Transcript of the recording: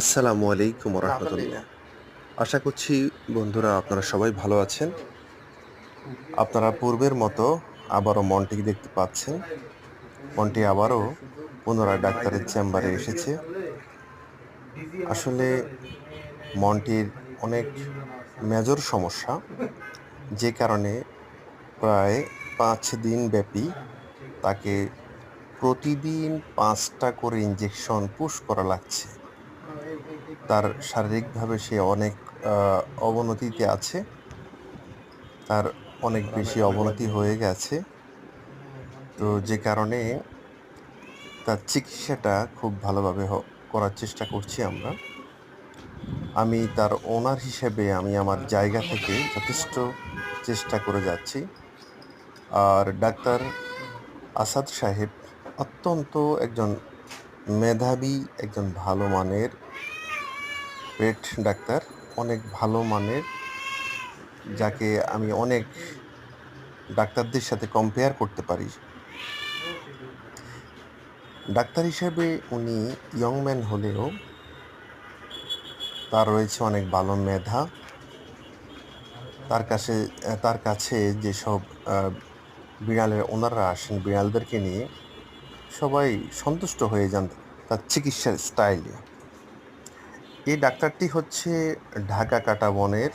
আসসালামু আলাইকুম রহমতুল্লাহ। আশা করছি বন্ধুরা আপনারা সবাই ভালো আছেন। আপনারা পূর্বের মতো আবারও মনটিকে দেখতে পাচ্ছেন। মনটি আবারও পুনরায় ডাক্তারের চেম্বারে এসেছে। আসলে মনটির অনেক মেজর সমস্যা যে কারণে প্রায় পাঁচ দিন ব্যাপী তাকে প্রতিদিন পাঁচটা করে ইঞ্জেকশন পুশ করা লাগছে। তার শারীরিকভাবে সে অনেক অবনতিতে আছে। তার অনেক বেশি অবনতি হয়ে গেছে। তো যে কারণে তার চিকিৎসাটা খুব ভালোভাবে করার চেষ্টা করছি আমরা। আমি তার ওনার হিসেবে আমি আমার জায়গা থেকে যথেষ্ট চেষ্টা করে যাচ্ছি। আর ডাক্তার আসাদ সাহেব অত্যন্ত একজন মেধাবী, একজন ভালো মানের পেট ডাক্তার, অনেক ভালো মানের, যাকে আমি অনেক ডাক্তারদের সাথে কম্পেয়ার করতে পারি। ডাক্তার হিসেবে উনি ইয়ং ম্যান হলেও তার রয়েছে অনেক ভালো মেধা। তার কাছে তার কাছে যেসব বিড়ালের ওনাররা আসেন, বিড়ালদেরকে নিয়ে সবাই সন্তুষ্ট হয়ে যান তার চিকিৎসার স্টাইলে এই ডাক্তারটি হচ্ছে ঢাকা কাটা বনের